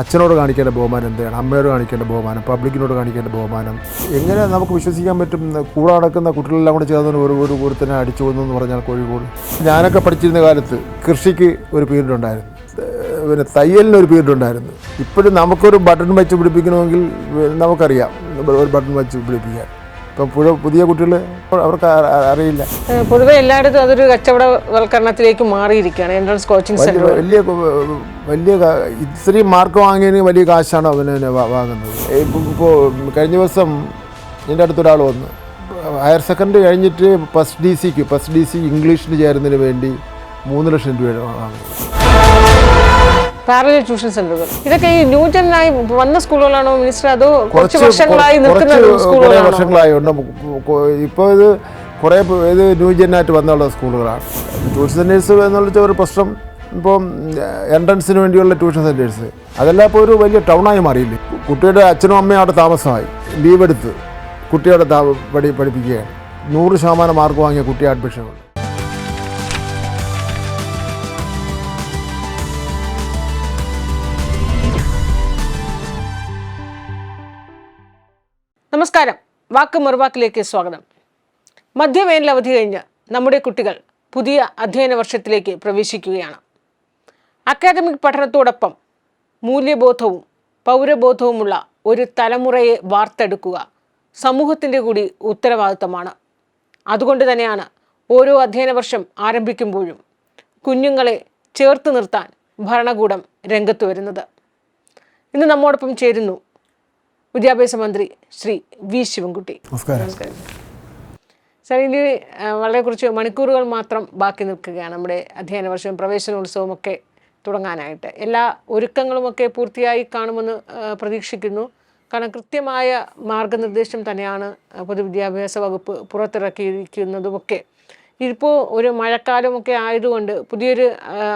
അച്ഛനോട് കാണിക്കേണ്ട ബഹുമാനം എന്താണ്? അമ്മയോട് കാണിക്കേണ്ട ബഹുമാനം? പബ്ലിക്കിനോട് കാണിക്കേണ്ട ബഹുമാനം? എങ്ങനെ നമുക്ക് വിശ്വസിക്കാൻ പറ്റും? കൂടെ നടക്കുന്ന കുട്ടികളെല്ലാം കൂടെ ചേർന്ന് ഒരു ഒരു ഒരുത്തനെ അടിച്ചു എന്ന് പറഞ്ഞാൽ കോഴിക്കോട്. ഞാനൊക്കെ പഠിച്ചിരുന്ന കാലത്ത് കൃഷിക്ക് ഒരു പീരീഡ് ഉണ്ടായിരുന്നു. പിന്നെ തയ്യലിന് ഒരു പീരീഡ് ഉണ്ടായിരുന്നു. ഇപ്പോഴും നമുക്കൊരു ബട്ടൺ വെച്ച് പിടിപ്പിക്കണമെങ്കിൽ നമുക്കറിയാം. ഒരു ബട്ടൺ വെച്ച് പിടിപ്പിക്കാൻ. ഇപ്പം പുഴ പുതിയ കുട്ടികൾ അവർക്ക് അറിയില്ല. പൊതുവെ എല്ലായിടത്തും അതൊരു കച്ചവടവൽക്കരണത്തിലേക്ക് മാറിയിരിക്കുകയാണ്. Entrance coaching centre. വലിയ വലിയ ഇത്രയും മാർക്ക് വാങ്ങിയതിന് വലിയ കാശാണ് അവന് വാങ്ങുന്നത്. ഇപ്പോൾ കഴിഞ്ഞ ദിവസം എന്റെ അടുത്തൊരാൾ വന്ന്. ഹയർ സെക്കൻഡറി കഴിഞ്ഞിട്ട് ഫസ്റ്റ് ഡി സിക്ക് ഫസ്റ്റ് ഡി സി ഇംഗ്ലീഷിന് ചേരുന്നതിന് വേണ്ടി മൂന്ന് ലക്ഷം രൂപ വാങ്ങുന്നത് പാരലൽ ട്യൂഷൻ സെന്ററുകൾ. ഇതൊക്കെ ഈ ന്യൂജനായി വന്ന സ്കൂളുകളാണോ മിനിസ്റ്റർ? അതോ കുറച്ച് വർഷങ്ങളായി നിൽക്കുന്ന വർഷങ്ങളായി ഇപ്പോൾ ഇത് കുറേ ഇത് ന്യൂ ജെന്നായിട്ട് വന്നുള്ള സ്കൂളുകളാണ്. ട്യൂഷൻ സെന്റേഴ്സ് എന്നുള്ള ഒരു പ്രശ്നം ഇപ്പം എൻട്രൻസിന് വേണ്ടിയുള്ള ട്യൂഷൻ സെന്റേഴ്സ് അതെല്ലാം ഇപ്പോൾ ഒരു വലിയ ടൗണായി മാറിയില്ലേ? കുട്ടിയുടെ അച്ഛനും അമ്മയും അവിടെ താമസമായി. ലീവ് എടുത്ത് കുട്ടിയുടെ പഠി പഠിപ്പിക്കുകയാണ്. നൂറ് ശതമാനം മാർക്ക് വാങ്ങിയ കുട്ടി അഡ്മിഷനുണ്ട് നമസ്കാരം. വാക്ക് മറുവാക്കിലേക്ക് സ്വാഗതം. മധ്യവേനൽ അവധി കഴിഞ്ഞ് നമ്മുടെ കുട്ടികൾ പുതിയ അധ്യയന വർഷത്തിലേക്ക് പ്രവേശിക്കുകയാണ്. അക്കാദമിക് പഠനത്തോടൊപ്പം മൂല്യബോധവും പൗരബോധവുമുള്ള ഒരു തലമുറയെ വാർത്തെടുക്കുക സമൂഹത്തിന്റെ കൂടി ഉത്തരവാദിത്തമാണ്. അതുകൊണ്ട് തന്നെയാണ് ഓരോ അധ്യയന വർഷം ആരംഭിക്കുമ്പോഴും കുഞ്ഞുങ്ങളെ ചേർത്ത് നിർത്താൻ ഭരണകൂടം രംഗത്ത് വരുന്നത്. ഇന്ന് നമ്മോടൊപ്പം ചേരുന്നു വിദ്യാഭ്യാസ മന്ത്രി ശ്രീ വി ശിവൻകുട്ടി. നമസ്കാരം. സാർ ഇനി വളരെ കുറച്ച് മണിക്കൂറുകൾ മാത്രം ബാക്കി നിൽക്കുകയാണ് നമ്മുടെ അധ്യയന വർഷവും പ്രവേശനോത്സവവും ഒക്കെ തുടങ്ങാനായിട്ട്. എല്ലാ ഒരുക്കങ്ങളും ഒക്കെ പൂർത്തിയായി കാണുമെന്ന് പ്രതീക്ഷിക്കുന്നു. കാരണം കൃത്യമായ മാർഗനിർദ്ദേശം തന്നെയാണ് പൊതുവിദ്യാഭ്യാസ വകുപ്പ് പുറത്തിറക്കിയിരിക്കുന്നതുമൊക്കെ. ഇപ്പോൾ ഒരു മഴക്കാലമൊക്കെ ആയതുകൊണ്ട് പുതിയൊരു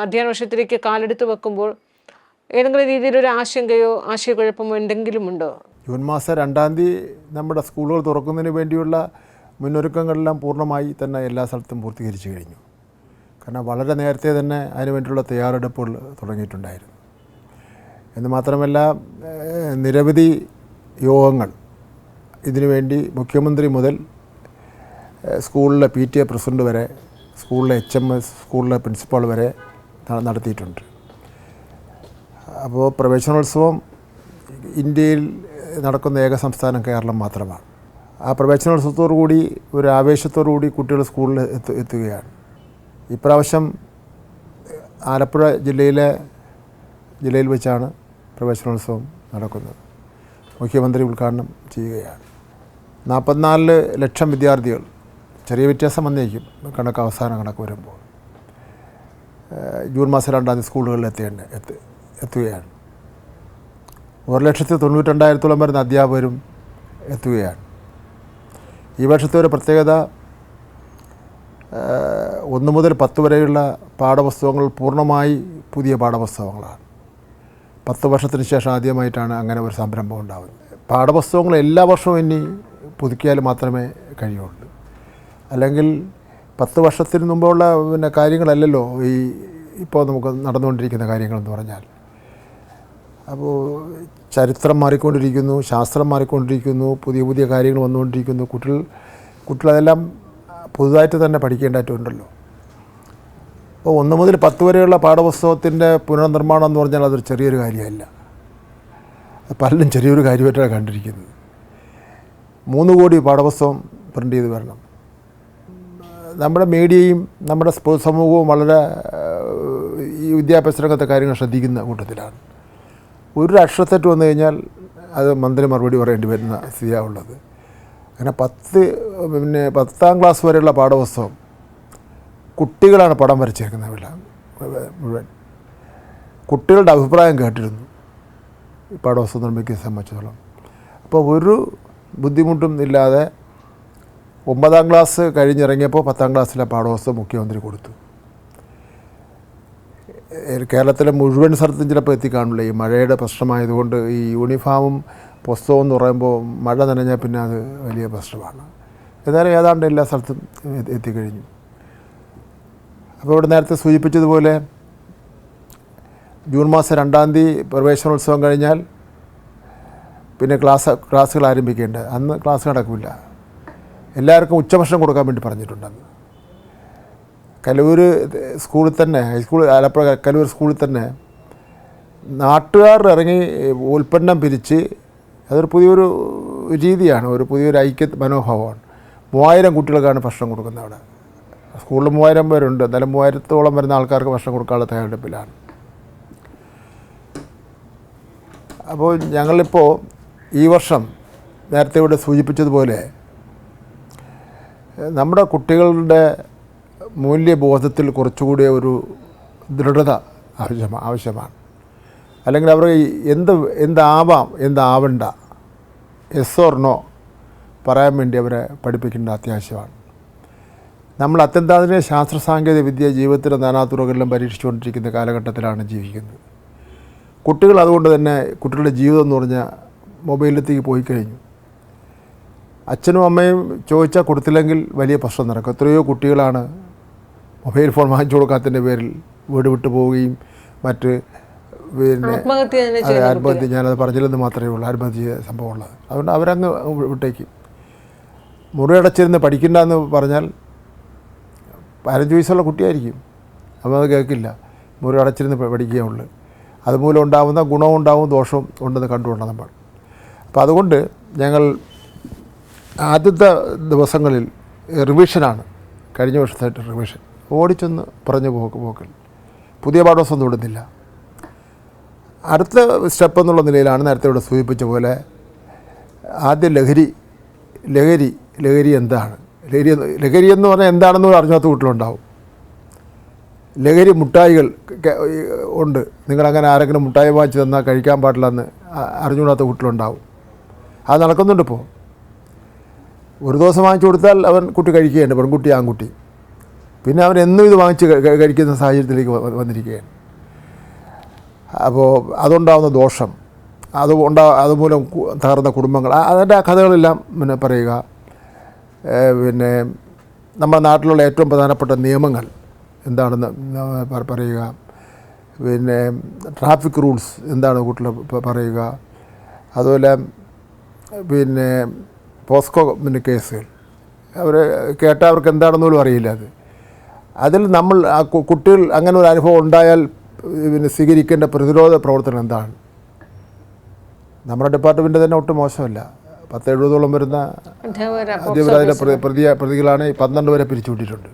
അധ്യയന വർഷത്തിലേക്ക് കാലെടുത്ത് വെക്കുമ്പോൾ ഏതെങ്കിലും രീതിയിലൊരു ആശങ്കയോ ആശയക്കുഴപ്പമോ എന്തെങ്കിലും ഉണ്ടോ? ജൂൺ മാസം രണ്ടാം തീയതി നമ്മുടെ സ്കൂളുകൾ തുറക്കുന്നതിന് വേണ്ടിയുള്ള മുന്നൊരുക്കങ്ങളെല്ലാം പൂർണമായി തന്നെ എല്ലാ സ്ഥലത്തും പൂർത്തീകരിച്ചു കഴിഞ്ഞു. കാരണം വളരെ നേരത്തെ തന്നെ അതിനു വേണ്ടിയുള്ള തയ്യാറെടുപ്പുകൾ തുടങ്ങിയിട്ടുണ്ടായിരുന്നു. എന്ന് മാത്രമല്ല നിരവധി യോഗങ്ങൾ ഇതിനുവേണ്ടി മുഖ്യമന്ത്രി മുതൽ സ്കൂളിലെ പി ടി എ പ്രസിഡന്റ് വരെ സ്കൂളിലെ എച്ച് എം എസ് സ്കൂളിലെ പ്രിൻസിപ്പാൾ വരെ നടത്തിയിട്ടുണ്ട്. അപ്പോൾ പ്രവേശനോത്സവം ഇന്ത്യയിൽ നടക്കുന്ന ഏക സംസ്ഥാനം കേരളം മാത്രമാണ്. ആ പ്രവേശനോത്സവത്തോടു കൂടി ഒരു ആവേശത്തോടു കൂടി കുട്ടികൾ സ്കൂളിൽ എത്തു എത്തുകയാണ്. ഇപ്രാവശ്യം ആലപ്പുഴ ജില്ലയിലെ ജില്ലയിൽ വെച്ചാണ് പ്രവേശനോത്സവം നടക്കുന്നത്. മുഖ്യമന്ത്രി ഉദ്ഘാടനം ചെയ്യുകയാണ്. നാൽപ്പത്തിനാല് ലക്ഷം വിദ്യാർത്ഥികൾ ചെറിയ വ്യത്യാസം വന്നേക്കും കണക്ക് അവസാന കണക്ക് വരുമ്പോൾ. ജൂൺ മാസം രണ്ടാം തീയതി സ്കൂളുകളിൽ എത്തേണ്ട എത്തുകയാണ്. ഒരു ലക്ഷത്തി തൊണ്ണൂറ്റിരണ്ടായിരത്തോളം വരുന്ന അധ്യാപകരും എത്തുകയാണ്. ഈ വർഷത്തെ ഒരു പ്രത്യേകത ഒന്ന് മുതൽ പത്ത് വരെയുള്ള പാഠപുസ്തകങ്ങൾ പൂർണമായി പുതിയ പാഠപുസ്തകങ്ങളാണ്. പത്ത് വർഷത്തിന് ശേഷം ആദ്യമായിട്ടാണ് അങ്ങനെ ഒരു സംരംഭം ഉണ്ടാകുന്നത് പാഠപുസ്തകങ്ങൾ എല്ലാ വർഷവും ഇനി പുതുക്കിയാൽ മാത്രമേ കഴിയുള്ളൂ. അല്ലെങ്കിൽ പത്ത് വർഷത്തിന് മുമ്പുള്ള പിന്നെ കാര്യങ്ങളല്ലല്ലോ ഈ ഇപ്പോൾ നമുക്ക് നടന്നുകൊണ്ടിരിക്കുന്ന കാര്യങ്ങളെന്ന് പറഞ്ഞാൽ. അപ്പോൾ ചരിത്രം മാറിക്കൊണ്ടിരിക്കുന്നു ശാസ്ത്രം മാറിക്കൊണ്ടിരിക്കുന്നു പുതിയ പുതിയ കാര്യങ്ങൾ വന്നുകൊണ്ടിരിക്കുന്നു. കുട്ടികൾ കുട്ടികളതെല്ലാം പുതുതായിട്ട് തന്നെ പഠിക്കേണ്ടതായിട്ടുണ്ടല്ലോ അപ്പോൾ ഒന്ന് മുതൽ പത്ത് വരെയുള്ള പാഠപുസ്തകത്തിന്റെ പുനർനിർമ്മാണം എന്ന് പറഞ്ഞാൽ അതൊരു ചെറിയൊരു കാര്യമല്ല. പലരും ചെറിയൊരു കാര്യമായിട്ടാണ് കണ്ടിരിക്കുന്നത്. മൂന്ന് കോടി പാഠപുസ്തകം പ്രിന്റ് ചെയ്ത് വരണം. നമ്മുടെ മീഡിയയും നമ്മുടെ പൊതുസമൂഹവും വളരെ ഈ വിദ്യാഭ്യാസ രംഗത്തെ കാര്യങ്ങൾ ശ്രദ്ധിക്കുന്ന കൂട്ടത്തിലാണ്. ഒരു അക്ഷരത്തെറ്റ് വന്നു കഴിഞ്ഞാൽ അത് മന്ത്രി മറുപടി പറയേണ്ടി വരുന്ന സ്ഥിതിയാണ് ഉള്ളത്. അങ്ങനെ പത്ത് പിന്നെ പത്താം ക്ലാസ് വരെയുള്ള പാഠപുസ്തകം കുട്ടികളാണ് പടം വരച്ചിരിക്കുന്നത് ഇവിടെ മുഴുവൻ. കുട്ടികളുടെ അഭിപ്രായം കേട്ടിരുന്നു ഈ പാഠപുസ്തകം നിർമ്മിക്കുന്ന സംബന്ധിച്ചിടത്തോളം. അപ്പോൾ ഒരു ബുദ്ധിമുട്ടും ഇല്ലാതെ ഒമ്പതാം ക്ലാസ് കഴിഞ്ഞിറങ്ങിയപ്പോൾ പത്താം ക്ലാസ്സിലെ പാഠപുസ്തകം മുഖ്യമന്ത്രി കൊടുത്തു. കേരളത്തിലെ മുഴുവൻ സ്ഥലത്തും ചിലപ്പോൾ എത്തിക്കാണില്ല ഈ മഴയുടെ പ്രശ്നമായതുകൊണ്ട് ഈ യൂണിഫോമും പുസ്തകവും എന്ന് പറയുമ്പോൾ മഴ നനഞ്ഞാൽ പിന്നെ അത് വലിയ പ്രശ്നമാണ്. എന്നാലും ഏതാണ്ട് എല്ലാ സ്ഥലത്തും എത്തി- എത്തിക്കഴിഞ്ഞു. അപ്പോൾ ഇവിടെ നേരത്തെ സൂചിപ്പിച്ചതുപോലെ ജൂൺ മാസം രണ്ടാം തീയതി പ്രവേശനോത്സവം കഴിഞ്ഞാൽ പിന്നെ ക്ലാസ് ക്ലാസ്സുകൾ ആരംഭിക്കേണ്ടത് അന്ന് ക്ലാസ് നടക്കില്ല. എല്ലാവർക്കും ഉച്ചഭക്ഷണം കൊടുക്കാൻ വേണ്ടി പറഞ്ഞിട്ടുണ്ട് കലൂർ സ്കൂളിൽ തന്നെ ഹൈസ്കൂൾ ആലപ്പുഴ കലൂർ സ്കൂളിൽ തന്നെ നാട്ടുകാർ ഇറങ്ങി ഉൽപ്പന്നം പിരിച്ച് അതൊരു പുതിയൊരു രീതിയാണ് ഒരു പുതിയൊരു ഐക്യ മനോഭാവമാണ്. മൂവായിരം കുട്ടികൾക്കാണ് ഭക്ഷണം കൊടുക്കുന്നത് അവിടെ. സ്കൂളിൽ മൂവായിരം പേരുണ്ട് എന്നാലും മൂവായിരത്തോളം വരുന്ന ആൾക്കാർക്ക് ഭക്ഷണം കൊടുക്കാനുള്ള തയ്യാറെടുപ്പിലാണ്. അപ്പോൾ ഞങ്ങളിപ്പോൾ ഈ വർഷം നേരത്തെ ഇവിടെ സൂചിപ്പിച്ചതുപോലെ നമ്മുടെ കുട്ടികളുടെ മൂല്യബോധത്തിൽ കുറച്ചുകൂടി ഒരു ദൃഢത ആവശ്യമാണ് ആവശ്യമാണ്. അല്ലെങ്കിൽ അവർ എന്ത് എന്താവാം എന്താവണ്ട എസ് ഓർ നോ പറയാൻ വേണ്ടി അവരെ പഠിപ്പിക്കേണ്ട അത്യാവശ്യമാണ്. നമ്മൾ അത്യന്താധുനിക ശാസ്ത്ര സാങ്കേതിക വിദ്യ ജീവിതത്തിന്റെ നാനാതുറകളിലും പരീക്ഷിച്ചുകൊണ്ടിരിക്കുന്ന കാലഘട്ടത്തിലാണ് ജീവിക്കുന്നത്. കുട്ടികൾ അതുകൊണ്ട് തന്നെ കുട്ടികളുടെ ജീവിതം എന്ന് പറഞ്ഞാൽ മൊബൈലിലേക്ക് പോയി കഴിഞ്ഞു. അച്ഛനും അമ്മയും ചോദിച്ചാൽ കൊടുത്തില്ലെങ്കിൽ വലിയ പ്രശ്നം നടക്കും. എത്രയോ കുട്ടികളാണ് മൊബൈൽ ഫോൺ വാങ്ങിച്ചു കൊടുക്കാത്തതിന്റെ പേരിൽ വീട് വിട്ടു പോവുകയും മറ്റ് പിന്നെ ആത്മഹത്യ ഞാനത് പറഞ്ഞില്ലെന്ന് മാത്രമേ ഉള്ളൂ. ആത്മഹത്യ സംഭവമുള്ളത്. അതുകൊണ്ട് അവരങ്ങ് വിട്ടേക്കും. മുറിയടച്ചിരുന്ന് പഠിക്കണ്ട എന്ന് പറഞ്ഞാൽ പതിനഞ്ച് വയസ്സുള്ള കുട്ടിയായിരിക്കും. അപ്പോൾ അത് കേൾക്കില്ല. മുറി അടച്ചിരുന്ന് പഠിക്കുകയുള്ളൂ അതുമൂലം ഉണ്ടാകുന്ന ഗുണവും ഉണ്ടാവും ദോഷവും ഉണ്ടെന്ന് കണ്ടുകൊണ്ടാണ് നമ്മൾ. അപ്പോൾ അതുകൊണ്ട് ഞങ്ങൾ ആദ്യത്തെ ദിവസങ്ങളിൽ റിവിഷനാണ്. കഴിഞ്ഞ വർഷത്തായിട്ട് റിവിഷൻ. ഓടിച്ചൊന്ന് പറഞ്ഞു പോക്ക് പോക്കൽ പുതിയ പാഠവസം തൊടുന്നില്ല. അടുത്ത സ്റ്റെപ്പ് എന്നുള്ള നിലയിലാണ് നേരത്തെ ഇവിടെ സൂചിപ്പിച്ച പോലെ ആദ്യം ലഹരി ലഹരി ലഹരി എന്താണ്? ലഹരി ലഹരി എന്ന് പറഞ്ഞാൽ എന്താണെന്ന് അറിഞ്ഞാത്ത വീട്ടിലുണ്ടാവും ലഹരി മുട്ടായികൾ ഉണ്ട്. നിങ്ങളങ്ങനെ ആരെങ്കിലും മുട്ടായി വാങ്ങിച്ച് തന്നാൽ കഴിക്കാൻ പാടില്ലെന്ന് അറിഞ്ഞുകൂടാത്ത വീട്ടിലുണ്ടാവും അത് നടക്കുന്നുണ്ട് ഇപ്പോൾ ഒരു ദിവസം വാങ്ങിച്ചു കൊടുത്താൽ അവൻ കുട്ടി കഴിക്കുകയുണ്ട് പെൺകുട്ടി ആൺകുട്ടി. പിന്നെ അവൻ എന്നും ഇത് വാങ്ങിച്ച് കഴി- കഴി- കഴിക്കുന്ന സാഹചര്യത്തിലേക്ക് വന്നിരിക്കുകയാണ്. അപ്പോൾ അതുണ്ടാകുന്ന ദോഷം അത് ഉണ്ടാ അതുമൂലം തകർന്ന കുടുംബങ്ങൾ അതിന്റെ കഥകളെല്ലാം പിന്നെ പറയുക. പിന്നെ നമ്മുടെ നാട്ടിലുള്ള ഏറ്റവും പ്രധാനപ്പെട്ട നിയമങ്ങൾ എന്താണെന്ന് പറയുക. പിന്നെ ട്രാഫിക് റൂൾസ് എന്താണ് കൂട്ടിൽ പറയുക. അതുപോലെ പിന്നെ പോസ്കോ പിന്നെ കേസുകൾ. അവർ കേട്ടാൽ അവർക്ക് എന്താണെന്ന് പോലും അറിയില്ല അത്. അതിൽ നമ്മൾ ആ കുട്ടികൾ അങ്ങനെ ഒരു അനുഭവം ഉണ്ടായാൽ പിന്നെ സ്വീകരിക്കേണ്ട പ്രതിരോധ പ്രവർത്തനം എന്താണ്? നമ്മുടെ ഡിപ്പാർട്ട്മെന്റ് തന്നെ ഒട്ടും മോശമല്ല. പത്ത് എഴുപതോളം വരുന്ന അധ്യാപകരായ പ്രതി പ്രതി പ്രതികളാണ് പന്ത്രണ്ട് വരെ പിരിച്ചുവിട്ടിട്ടുണ്ട്.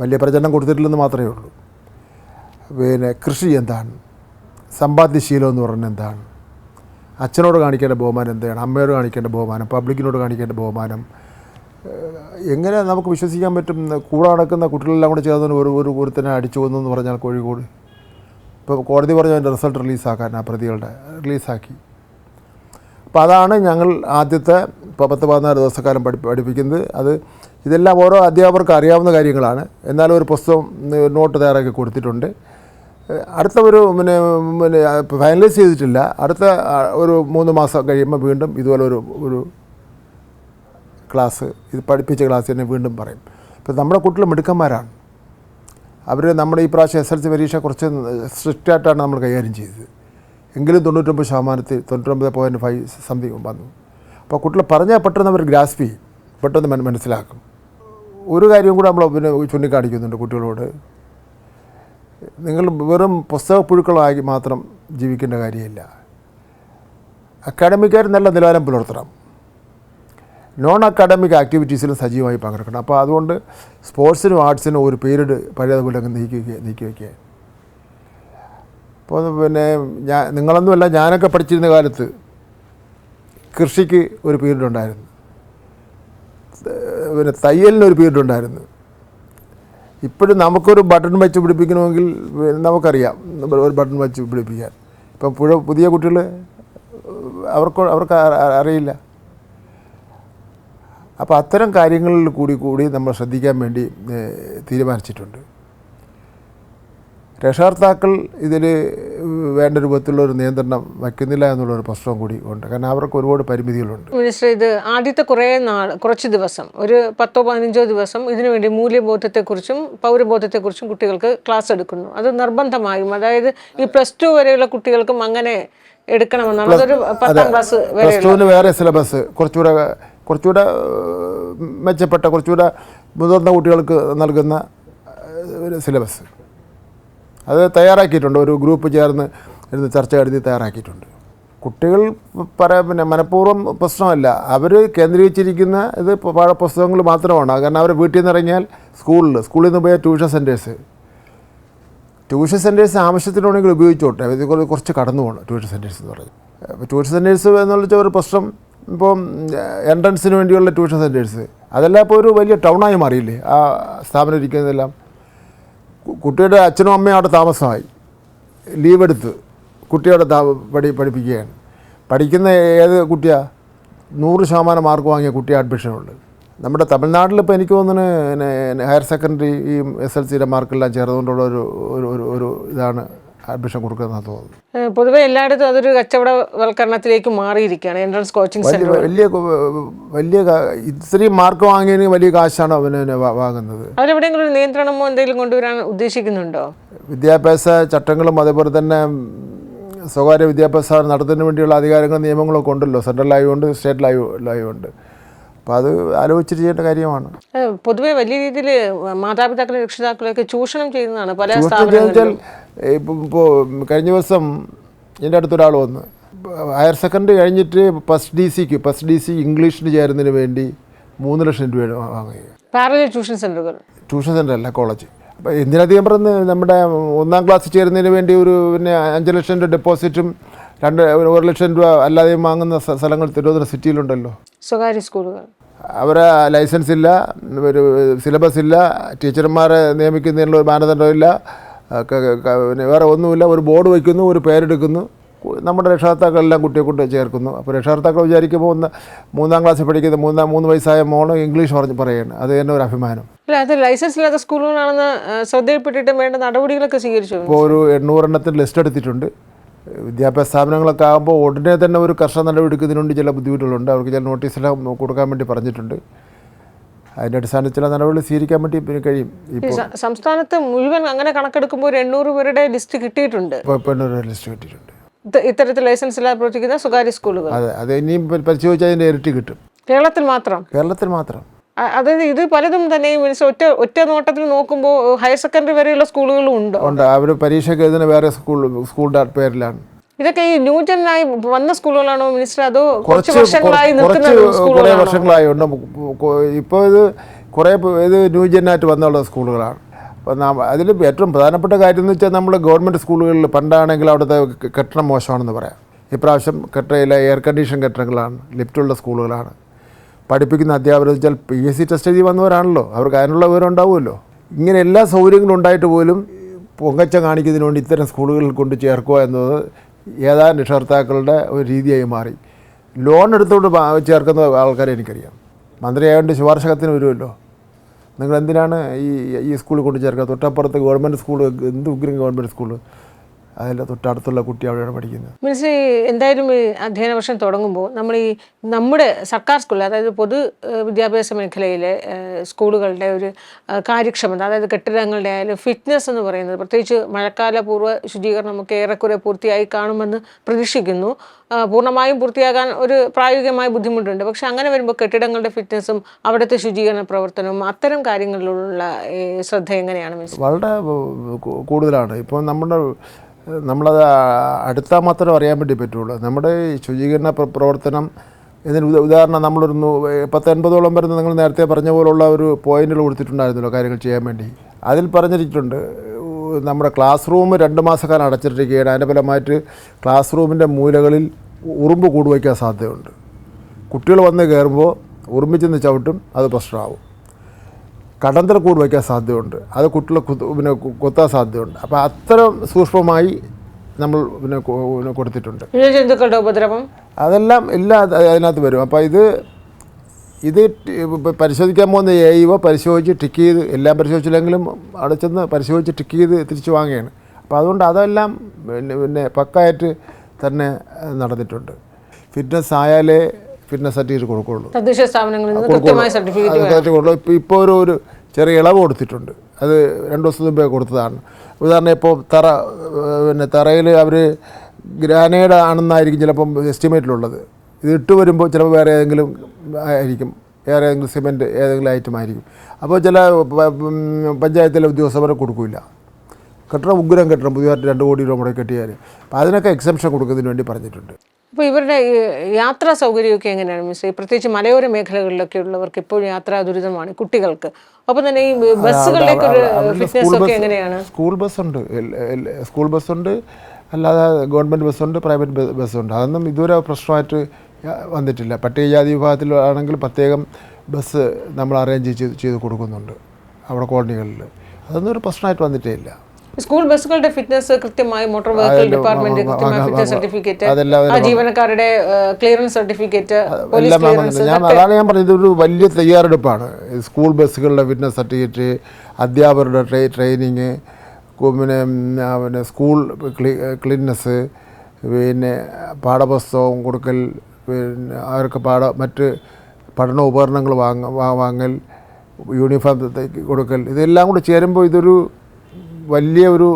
വലിയ പ്രചരണം കൊടുത്തിട്ടില്ലെന്ന് മാത്രമേ ഉള്ളൂ. പിന്നെ കൃഷി എന്താണ്? സമ്പാദ്യശീലം എന്ന് പറഞ്ഞാൽ എന്താണ്? അച്ഛനോട് കാണിക്കേണ്ട ബഹുമാനം എന്താണ്? അമ്മയോട് കാണിക്കേണ്ട ബഹുമാനം? പബ്ലിക്കിനോട് കാണിക്കേണ്ട ബഹുമാനം? എങ്ങനെ നമുക്ക് വിശ്വസിക്കാൻ പറ്റും? കൂടെ നടക്കുന്ന കുട്ടികളെല്ലാം കൂടെ ചേർന്ന് ഒരു ഒരു ഒരുത്തനെ അടിച്ചു വന്നു എന്ന് പറഞ്ഞാൽ കോഴിക്കോട്. ഇപ്പോൾ കോടതി പറഞ്ഞു അതിന്റെ റിസൾട്ട് റിലീസാക്കാൻ ആ പ്രതികളുടെ റിലീസാക്കി. അപ്പോൾ അതാണ് ഞങ്ങൾ ആദ്യത്തെ ഇപ്പോൾ പത്ത് പതിനാല് ദിവസക്കാലം പഠി പഠിപ്പിക്കുന്നത്. അത് ഇതെല്ലാം ഓരോ അധ്യാപകർക്ക് അറിയാവുന്ന കാര്യങ്ങളാണ്. എന്നാലും ഒരു പുസ്തകം നോട്ട് തയ്യാറാക്കി കൊടുത്തിട്ടുണ്ട്. അടുത്ത ഒരു പിന്നെ പിന്നെ ഫൈനലൈസ് ചെയ്തിട്ടില്ല. അടുത്ത ഒരു മൂന്ന് മാസം കഴിയുമ്പോൾ വീണ്ടും ഇതുപോലെ ഒരു ഒരു ക്ലാസ് ഇത് പഠിപ്പിച്ച ക്ലാസ് തന്നെ വീണ്ടും പറയും. ഇപ്പം നമ്മുടെ കുട്ടികൾ മിടുക്കന്മാരാണ്. അവർ നമ്മുടെ ഈ പ്രാവശ്യം എസ് എൽ സി പരീക്ഷ കുറച്ച് സ്ട്രിക്റ്റായിട്ടാണ് നമ്മൾ കൈകാര്യം ചെയ്തത്. എങ്കിലും തൊണ്ണൂറ്റൊമ്പത് ശതമാനത്തിൽ തൊണ്ണൂറ്റൊമ്പത് പോയിന്റ് ഫൈവ് സംതിങ് വന്നു. അപ്പോൾ കുട്ടികൾ പറഞ്ഞാൽ പെട്ടെന്ന് അവർ ഗ്രാസ്പ് ചെയ്യും. പെട്ടെന്ന് മന- മനസ്സിലാക്കും. ഒരു കാര്യം കൂടെ നമ്മൾ പിന്നെ ചൂണ്ടിക്കാണിക്കുന്നുണ്ട് കുട്ടികളോട്. നിങ്ങൾ വെറും പുസ്തക പുഴുക്കളായി മാത്രം ജീവിക്കേണ്ട കാര്യമില്ല. അക്കാഡമിക്കാർ നല്ല നിലവാരം പുലർത്തണം. നോൺ അക്കാഡമിക് ആക്ടിവിറ്റീസിലും സജീവമായി പങ്കെടുക്കണം. അപ്പോൾ അതുകൊണ്ട് സ്പോർട്സിനും ആർട്സിനും ഒരു പീരീഡ് പഴയതുപോലെ അങ്ങ് നീക്കി നീക്കി വയ്ക്കുക. അപ്പോൾ പിന്നെ ഞാൻ നിങ്ങളൊന്നുമല്ല ഞാനൊക്കെ പഠിച്ചിരുന്ന കാലത്ത് കൃഷിക്ക് ഒരു പീരീഡ് ഉണ്ടായിരുന്നു. പിന്നെ തയ്യലിന് ഒരു പീരീഡ് ഉണ്ടായിരുന്നു. ഇപ്പോഴും നമുക്കൊരു ബട്ടൺ വെച്ച് പിടിപ്പിക്കണമെങ്കിൽ നമുക്കറിയാം ഒരു ബട്ടൺ വെച്ച് പിടിപ്പിക്കാൻ. ഇപ്പം പുഴ പുതിയ കുട്ടികൾ അവർക്ക് അവർക്ക് അറിയില്ല. അപ്പോൾ അത്തരം കാര്യങ്ങളിൽ കൂടി കൂടി നമ്മൾ ശ്രദ്ധിക്കാൻ വേണ്ടി തീരുമാനിച്ചിട്ടുണ്ട്. രക്ഷകർത്താക്കൾ ഇതിൽ വേണ്ട രൂപത്തിലുള്ള ഒരു നിയന്ത്രണം വയ്ക്കുന്നില്ല എന്നുള്ളൊരു പ്രശ്നം കൂടി ഉണ്ട്. കാരണം അവർക്ക് ഒരുപാട് പരിമിതികളുണ്ട്. മിനിസ്റ്റർ ഇത് ആദ്യത്തെ കുറേ നാൾ കുറച്ച് ദിവസം ഒരു പത്തോ പതിനഞ്ചോ ദിവസം ഇതിനുവേണ്ടി മൂല്യബോധത്തെക്കുറിച്ചും പൗരബോധത്തെക്കുറിച്ചും കുട്ടികൾക്ക് ക്ലാസ് എടുക്കുന്നു. അത് നിർബന്ധമായും അതായത് ഈ പ്ലസ് ടു വരെയുള്ള കുട്ടികൾക്കും അങ്ങനെ എടുക്കണമെന്നാണ്. അതൊരു പത്താം ക്ലാസ് പ്ലസ് ടുവിന് വേറെ സിലബസ് കുറച്ചുകൂടെ കുറച്ചുകൂടെ മെച്ചപ്പെട്ട കുറച്ചുകൂടെ മുതിർന്ന കുട്ടികൾക്ക് നൽകുന്ന ഒരു സിലബസ് അത് തയ്യാറാക്കിയിട്ടുണ്ട്. ഒരു ഗ്രൂപ്പ് ചേർന്ന് ഇരുന്ന് ചർച്ച എഴുതി തയ്യാറാക്കിയിട്ടുണ്ട്. കുട്ടികൾ പറയാൻ പിന്നെ മനഃപൂർവം പ്രശ്നമല്ല. അവർ കേന്ദ്രീകരിച്ചിരിക്കുന്ന ഇത് പാഠപുസ്തകങ്ങൾ മാത്രമാണ്. കാരണം അവർ വീട്ടിൽ നിന്ന് ഇറങ്ങിയാൽ സ്കൂളിൽ സ്കൂളിൽ നിന്ന് പോയ ട്യൂഷൻ സെന്റേഴ്സ് ട്യൂഷൻ സെന്റേഴ്സ് ആവശ്യത്തിനുണ്ടെങ്കിൽ ഉപയോഗിച്ചോട്ടെ. കുറച്ച് കടന്നു പോകണം ട്യൂഷൻ സെന്റേഴ്സ് എന്ന് പറയുന്നത് ട്യൂഷൻ സെന്റേഴ്സ് എന്നുള്ള ഒരു പ്രശ്നം ഇപ്പം എൻട്രൻസിന് വേണ്ടിയുള്ള ട്യൂഷൻ സെന്റേഴ്സ് അതെല്ലാം ഇപ്പോൾ ഒരു വലിയ ടൗണായി മാറിയില്ലേ? ആ സ്ഥാപനം ഇരിക്കുന്നതെല്ലാം. കുട്ടിയുടെ അച്ഛനും അമ്മയും അവിടെ താമസമായി. ലീവ് എടുത്ത് കുട്ടിയോടെ പഠി പഠിപ്പിക്കുകയാണ്. പഠിക്കുന്ന ഏത് കുട്ടിയാ? നൂറ് ശതമാനം മാർക്ക് വാങ്ങിയ കുട്ടി അഡ്മിഷനുണ്ട് നമ്മുടെ തമിഴ്നാട്ടിൽ ഇപ്പോൾ എനിക്ക് തോന്നുന്നു ഹയർ സെക്കൻഡറി ഈ എസ് എൽ സിയുടെ മാർക്കെല്ലാം ചേർന്നുകൊണ്ടുള്ള ഒരു ഒരു ഒരു ഇതാണ് അഡ്മിഷൻ കൊടുക്കുന്നതെന്ന് തോന്നുന്നു ഏഹ് പൊതുവെ എല്ലായിടത്തും അതൊരു കച്ചവടവൽക്കരണത്തിലേക്ക് മാറിയിരിക്കുകയാണ്. എൻട്രൻസ് കോച്ചിങ് വലിയ വലിയ ഇത്രയും മാർക്ക് വാങ്ങിയതിന് വലിയ കാശാണ് അവന് വാങ്ങുന്നത്. അവരെവിടെയെങ്കിലും ഒരു നിയന്ത്രണമോ എന്തെങ്കിലും കൊണ്ടുവരാൻ ഉദ്ദേശിക്കുന്നുണ്ടോ? വിദ്യാഭ്യാസ ചട്ടങ്ങളും അതേപോലെ തന്നെ സ്വകാര്യ വിദ്യാഭ്യാസ നടത്തുന്നതിന് വേണ്ടിയുള്ള അധികാരങ്ങളും നിയമങ്ങളൊക്കെ ഉണ്ടല്ലോ. സെൻട്രലായതുകൊണ്ട് സ്റ്റേറ്റിലായതുകൊണ്ട് അപ്പോൾ അത് ആലോചിച്ചിട്ട് ചെയ്യേണ്ട കാര്യമാണ്. പൊതുവേ വലിയ രീതിയിൽ മാതാപിതാക്കളെ രക്ഷിതാക്കളെയൊക്കെ ചൂഷണം ചെയ്യുന്നതാണ് പല സ്ഥാപനങ്ങളിൽ ഇപ്പോൾ കഴിഞ്ഞ ദിവസം എന്റെ അടുത്തൊരാൾ വന്ന് ഹയർ സെക്കൻഡറി കഴിഞ്ഞിട്ട് ഫസ്റ്റ് ഡി സിക്ക് ഫസ്റ്റ് ഡി സി ഇംഗ്ലീഷിന് ചേരുന്നതിന് വേണ്ടി മൂന്ന് ലക്ഷം രൂപ വാങ്ങുക ട്യൂഷൻ സെന്ററുകൾ ട്യൂഷൻ സെന്റർ അല്ല കോളേജ്. അപ്പോൾ എന്തിനധികം പറഞ്ഞ് നമ്മുടെ ഒന്നാം ക്ലാസ് ചേരുന്നതിന് വേണ്ടി ഒരു പിന്നെ അഞ്ച് ലക്ഷം രൂപ ഡെപ്പോസിറ്റും രണ്ട് ഒരു ലക്ഷം രൂപ അല്ലാതെയും വാങ്ങുന്ന സ്ഥ- സ്ഥലങ്ങൾ തിരുവനന്തപുരം സിറ്റിയിലുണ്ടല്ലോ. സ്വകാര്യ സ്കൂളുകൾ. അവരെ ലൈസൻസ് ഇല്ല ഒരു സിലബസ് ഇല്ല ടീച്ചർമാരെ നിയമിക്കുന്നതിനുള്ള ഒരു മാനദണ്ഡമില്ല പിന്നെ വേറെ ഒന്നുമില്ല ഒരു ബോർഡ് വയ്ക്കുന്നു ഒരു പേരെടുക്കുന്നു നമ്മുടെ രക്ഷകർത്താക്കളെല്ലാം കുട്ടിയെ കൊണ്ട് ചേർക്കുന്നു. അപ്പോൾ രക്ഷകർത്താക്കൾ വിചാരിക്കുമ്പോൾ ഒന്ന് മൂന്നാം ക്ലാസ്സിൽ പഠിക്കുന്ന മൂന്നാം മൂന്ന് വയസ്സായ മോൾ ഇംഗ്ലീഷ് പറഞ്ഞ് പറയുകയാണ്. അത് തന്നെ ഒരു അഭിമാനം. അല്ല അത് ലൈസൻസ് ഇല്ലാത്ത സ്കൂളുകളാണെന്ന് ശ്രദ്ധയിൽപ്പെട്ടിട്ട് വേണ്ട നടപടികളൊക്കെ സ്വീകരിച്ചു? ഇപ്പോൾ ഒരു എണ്ണൂറെണ്ണത്തിന് ലിസ്റ്റ് എടുത്തിട്ടുണ്ട്. വിദ്യാഭ്യാസ സ്ഥാപനങ്ങളൊക്കെ ആകുമ്പോൾ ഉടനെ തന്നെ ഒരു കർഷക നടപടി എടുക്കുന്നതിനുണ്ട് ചില ബുദ്ധിമുട്ടുകളുണ്ട്. അവർക്ക് ചില നോട്ടീസെല്ലാം കൊടുക്കാൻ വേണ്ടി പറഞ്ഞിട്ടുണ്ട്. അതിന്റെ അടിസ്ഥാനത്തിൽ ചില നടപടികൾ സ്വീകരിക്കാൻ വേണ്ടി പിന്നെ കഴിയും. ഇപ്പോൾ സംസ്ഥാനത്ത് മുഴുവൻ അങ്ങനെ കണക്കെടുക്കുമ്പോൾ ഒരു എണ്ണൂറ് പേരുടെ ലിസ്റ്റ് കിട്ടിയിട്ടുണ്ട്. എണ്ണൂറ് ലിസ്റ്റ് കിട്ടിയിട്ടുണ്ട്. ഇത്തരത്തിൽ ലൈസൻസ് ഇല്ലാതെ പ്രവർത്തിക്കുന്ന സ്വകാര്യ സ്കൂളുകൾ. അതെ അത്. ഇനിയും പരി- പരിശോധിച്ചാൽ അതിന്റെ ഇരട്ടി കിട്ടും. കേരളത്തിൽ മാത്രം? കേരളത്തിൽ മാത്രം. അതായത് ഇത് പലതും തന്നെ മീൻസ് ഒറ്റ ഒറ്റ നോട്ടത്തിൽ നോക്കുമ്പോൾ ഹയർ സെക്കൻഡറി വരെയുള്ള സ്കൂളുകളും ഉണ്ട്. ഉണ്ട്. അവർ പരീക്ഷയ്ക്ക് എഴുതുന്ന വേറെ സ്കൂൾ സ്കൂളിന്റെ പേരിലാണ്. ഇതൊക്കെ ഈ ന്യൂജനായി വന്ന സ്കൂളുകളാണോ മിനിസ്റ്റർ? അതോ കുറച്ച് വർഷങ്ങളായി കുറേ വർഷങ്ങളായി ഉണ്ട്. ഇപ്പോൾ ഇത് കുറേ ഇത് ന്യൂജനായിട്ട് വന്നുള്ള സ്കൂളുകളാണ്. അപ്പോൾ നാം അതിൽ ഏറ്റവും പ്രധാനപ്പെട്ട കാര്യം എന്ന് വെച്ചാൽ നമ്മൾ ഗവൺമെന്റ് സ്കൂളുകളിൽ പണ്ടാണെങ്കിൽ അവിടുത്തെ കെട്ടിടം മോശമാണെന്ന് പറയാം. ഇപ്രാവശ്യം കെട്ടിടയിലെ എയർ കണ്ടീഷൻ കെട്ടിടങ്ങളാണ് ലിഫ്റ്റുള്ള സ്കൂളുകളാണ്. പഠിപ്പിക്കുന്ന അധ്യാപകർ വെച്ചാൽ പി എസ് സി ടെസ്റ്റ് എഴുതി വന്നവരാണല്ലോ. അവർക്ക് അതിനുള്ള വിവരം ഉണ്ടാവുമല്ലോ. ഇങ്ങനെ എല്ലാ സൗകര്യങ്ങളും ഉണ്ടായിട്ട് പോലും പൊങ്ങച്ച കാണിക്കുന്നതിന് വേണ്ടി ഇത്തരം സ്കൂളുകളിൽ കൊണ്ട് ചേർക്കുക എന്നത് ഏതാനും രക്ഷകർത്താക്കളുടെ ഒരു രീതിയായി മാറി. ലോൺ എടുത്തുകൊണ്ട് ചേർക്കുന്ന ആൾക്കാരെ എനിക്കറിയാം. മന്ത്രിയായതുകൊണ്ട് ശുപാർശ കത്തിന് വരുമല്ലോ. നിങ്ങൾ എന്തിനാണ് ഈ ഈ സ്കൂളിൽ കൊണ്ട് ചേർക്കുക? തൊട്ടപ്പുറത്ത് ഗവൺമെന്റ് സ്കൂൾ എന്ത് ഉഗ്രം ഗവൺമെന്റ് സ്കൂൾ അതിന്റെ തൊട്ടടുത്തുള്ള കുട്ടി അവിടെയാണ് പഠിക്കുന്നത്. മീൻസ് എന്തായാലും ഈ അധ്യയന വർഷം തുടങ്ങുമ്പോൾ നമ്മൾ ഈ നമ്മുടെ സർക്കാർ സ്കൂളിൽ അതായത് പൊതു വിദ്യാഭ്യാസ മേഖലയിലെ സ്കൂളുകളുടെ ഒരു കാര്യക്ഷമത അതായത് കെട്ടിടങ്ങളുടെ ആയാലും ഫിറ്റ്നസ് എന്ന് പറയുന്നത് പ്രത്യേകിച്ച് മഴക്കാല ശുചീകരണം നമുക്ക് ഏറെക്കുറെ പൂർത്തിയായി കാണുമെന്ന് പ്രതീക്ഷിക്കുന്നു. പൂർണമായും പൂർത്തിയാകാൻ ഒരു പ്രായോഗികമായ ബുദ്ധിമുട്ടുണ്ട്. പക്ഷെ അങ്ങനെ വരുമ്പോൾ കെട്ടിടങ്ങളുടെ ഫിറ്റ്നസും അവിടുത്തെ ശുചീകരണ പ്രവർത്തനവും അത്തരം കാര്യങ്ങളിലുള്ള ശ്രദ്ധ എങ്ങനെയാണ് വളരെ കൂടുതലാണ്. ഇപ്പോൾ നമ്മുടെ നമ്മളത് അടുത്താൽ മാത്രമേ അറിയാൻ വേണ്ടി പറ്റുള്ളൂ. നമ്മുടെ ശുചീകരണ പ്രവർത്തനം ഇതിന് ഉദാ- ഉദാഹരണം നമ്മളൊരു പത്തൊൻപതോളം വരുന്ന നിങ്ങൾ നേരത്തെ പറഞ്ഞ പോലുള്ള ഒരു പോയിന്റുകൾ കൊടുത്തിട്ടുണ്ടായിരുന്നല്ലോ കാര്യങ്ങൾ ചെയ്യാൻ വേണ്ടി. അതിൽ പറഞ്ഞിട്ടുണ്ട് നമ്മുടെ ക്ലാസ് റൂം രണ്ട് മാസക്കാലം അടച്ചിട്ടിരിക്കുകയാണ്. അതിന്റെ ഫലമായിട്ട് ക്ലാസ് റൂമിന്റെ മൂലകളിൽ ഉറുമ്പ് കൂടുവയ്ക്കാൻ സാധ്യതയുണ്ട്. കുട്ടികൾ വന്ന് കയറുമ്പോൾ ഉറുമ്പിച്ചെന്ന് ചവിട്ടും അത് പ്രശ്നമാവും. കടന്തര കൂട് വയ്ക്കാൻ സാധ്യതയുണ്ട്. അത് കുട്ടികളെ കുത്ത് പിന്നെ കൊത്താൻ സാധ്യതയുണ്ട്. അപ്പോൾ അത്തരം സൂക്ഷ്മമായി നമ്മൾ പിന്നെ കൊടുത്തിട്ടുണ്ട്. ജന്തുക്കളുടെ ഉപദ്രവം? അതെല്ലാം എല്ലാം അത് അതിനകത്ത് വരും. അപ്പോൾ ഇത് ഇത് പരിശോധിക്കാൻ പോകുന്ന ഇവ പരിശോധിച്ച് ടിക്ക് ചെയ്ത് എല്ലാം പരിശോധിച്ചില്ലെങ്കിലും അവിടെ ചെന്ന് പരിശോധിച്ച് ടിക്ക് ചെയ്ത് തിരിച്ചു വാങ്ങുകയാണ്. അപ്പോൾ അതുകൊണ്ട് അതെല്ലാം പിന്നെ പിന്നെ പക്കായിട്ട് തന്നെ നടന്നിട്ടുണ്ട്. ഫിറ്റ്നസ് ആയാലേ ഫിറ്റ്നസ് സർട്ടിഫിക്കറ്റ് കൊടുക്കുള്ളൂ. തദ്ദേശ സർട്ടിഫിക്കറ്റ് കൊടുക്കുള്ളൂ. ഇപ്പോൾ ഇപ്പോൾ ഒരു ഒരു ചെറിയ ഇളവ് കൊടുത്തിട്ടുണ്ട്. അത് രണ്ട് ദിവസം മുമ്പേ കൊടുത്തതാണ്. ഉദാഹരണം ഇപ്പോൾ തറ പിന്നെ തറയിൽ അവർ ഗ്രാനേഡ് ആണെന്നായിരിക്കും ചിലപ്പം എസ്റ്റിമേറ്റിലുള്ളത്. ഇത് ഇട്ട് വരുമ്പോൾ ചിലപ്പോൾ വേറെ ഏതെങ്കിലും ആയിരിക്കും. വേറെ ഏതെങ്കിലും സിമെന്റ് ഏതെങ്കിലും ഐറ്റം ആയിരിക്കും. അപ്പോൾ ചില പഞ്ചായത്തിലെ ഉദ്യോഗസ്ഥരെ കൊടുക്കില്ല കെട്ടണം ഉഗ്രം കെട്ടണം പുതിയതായിട്ട് രണ്ട് കോടി രൂപ മുടക്കി കെട്ടിയാൽ അപ്പോൾ അതിനൊക്കെ എക്സംഷൻ കൊടുക്കുന്നതിന് വേണ്ടി പറഞ്ഞിട്ടുണ്ട്. അപ്പോൾ ഇവരുടെ യാത്രാ സൗകര്യമൊക്കെ എങ്ങനെയാണ് മിസ് പ്രത്യേകിച്ച് മലയോര മേഖലകളിലൊക്കെ ഉള്ളവർക്ക് ഇപ്പോഴും യാത്രാ ദുരിതമാണ് കുട്ടികൾക്ക്. അപ്പം തന്നെ ഈ ബസ്സുകളിലേക്ക് ഒരു ഫിറ്റ്നസ് ഒക്കെ എങ്ങനെയാണ്? സ്കൂൾ ബസ്സുണ്ട് ഉണ്ട്. സ്കൂൾ സ്കൂൾ ബസ്സുണ്ട് അല്ലാതെ ഗവൺമെന്റ് ബസ്സുണ്ട് പ്രൈവറ്റ് ബസ്സുണ്ട് അതൊന്നും ഇതുവരെ പ്രശ്നമായിട്ട് വന്നിട്ടില്ല വന്നിട്ടില്ല. പട്ടികജാതി വിഭാഗത്തിലാണെങ്കിൽ പ്രത്യേകം ബസ് നമ്മൾ അറേഞ്ച് ചെയ്ത് ചെയ്ത് കൊടുക്കുന്നുണ്ട്. അവിടെ കോളനികളിൽ അതൊന്നും ഒരു പ്രശ്നമായിട്ട് വന്നിട്ടേ ഇല്ല. സ്കൂൾ ബസ്സുകളുടെ ഫിറ്റ്നസ് കൃത്യമായി മോട്ടോർ വെഹിക്കിൾ ഡിപ്പാർട്ട്മെന്റ് കൃത്യമായ ഫിറ്റ്നസ് സർട്ടിഫിക്കറ്റ് ജീവനക്കാരുടെ ക്ലിയറൻസ് സർട്ടിഫിക്കറ്റ് പോലീസ് ക്ലിയറൻസ് അതാണ് ഞാൻ പറഞ്ഞത്. ഇതൊരു വലിയ തയ്യാറെടുപ്പാണ്. സ്കൂൾ ബസ്സുകളുടെ ഫിറ്റ്നസ് സർട്ടിഫിക്കറ്റ് അധ്യാപകരുടെ ട്രെ ട്രെയിനിങ് പിന്നെ പിന്നെ സ്കൂൾ ക്ലീ ക്ലീൻനെസ് പിന്നെ പാഠപുസ്തകം കൊടുക്കൽ പിന്നെ അവർക്ക് പാഠ മറ്റ് പഠന ഉപകരണങ്ങൾ വാങ്ങ വാങ്ങൽ യൂണിഫോം കൊടുക്കൽ ഇതെല്ലാം കൂടി ചേരുമ്പോൾ ഇതൊരു വലിയ ഒരു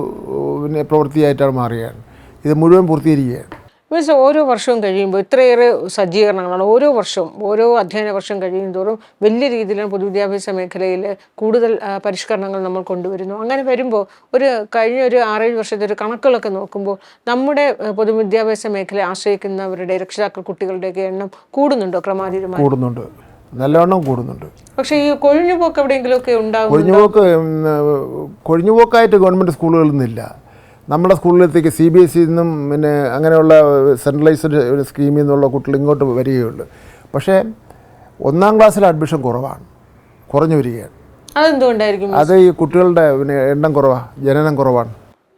പിന്നെ പ്രവൃത്തിയായിട്ടാണ് മാറുകയാണ് ഇത് മുഴുവൻ പൂർത്തീകരിക്കുകയാണ്. മീൻസ് ഓരോ വർഷവും കഴിയുമ്പോൾ ഇത്രയേറെ സജ്ജീകരണങ്ങളാണ്. ഓരോ വർഷവും ഓരോ അധ്യയന വർഷം കഴിയും തോറും വലിയ രീതിയിലാണ് പൊതുവിദ്യാഭ്യാസ മേഖലയിൽ കൂടുതൽ പരിഷ്കരണങ്ങൾ നമ്മൾ കൊണ്ടുവരുന്നു. അങ്ങനെ വരുമ്പോൾ ഒരു കഴിഞ്ഞ ഒരു ആറേഴ് വർഷത്തെ ഒരു കണക്കുകളൊക്കെ നോക്കുമ്പോൾ നമ്മുടെ പൊതുവിദ്യാഭ്യാസ മേഖലയെ ആശ്രയിക്കുന്നവരുടെ രക്ഷിതാക്കൾ കുട്ടികളുടെയൊക്കെ എണ്ണം കൂടുന്നുണ്ടോ ക്രമാതീതമായി? കൂടുന്നുണ്ട്. നല്ലവണ്ണം കൂടുന്നുണ്ട്. പക്ഷേ ഈ കൊഴിഞ്ഞുപോക്ക് എവിടെയെങ്കിലുമൊക്കെ ഉണ്ടാകും കൊഴിഞ്ഞുപോക്ക് കൊഴിഞ്ഞുപോക്കായിട്ട് ഗവൺമെന്റ് സ്കൂളുകളിൽ നിന്നില്ല. നമ്മുടെ സ്കൂളിലത്തേക്ക് സി ബി എസ് ഇ നിന്നും പിന്നെ അങ്ങനെയുള്ള സെൻട്രലൈസ്ഡ് ഒരു സ്കീമിൽ നിന്നുള്ള കുട്ടികൾ ഇങ്ങോട്ട് വരികയുള്ളൂ. പക്ഷേ ഒന്നാം ക്ലാസ്സിൽ അഡ്മിഷൻ കുറവാണ്. കുറഞ്ഞു വരികയാണ്. അതെന്തുകൊണ്ടായിരിക്കും അത് ഈ കുട്ടികളുടെ പിന്നെ എണ്ണം കുറവാണ് ജനനം കുറവാണ്.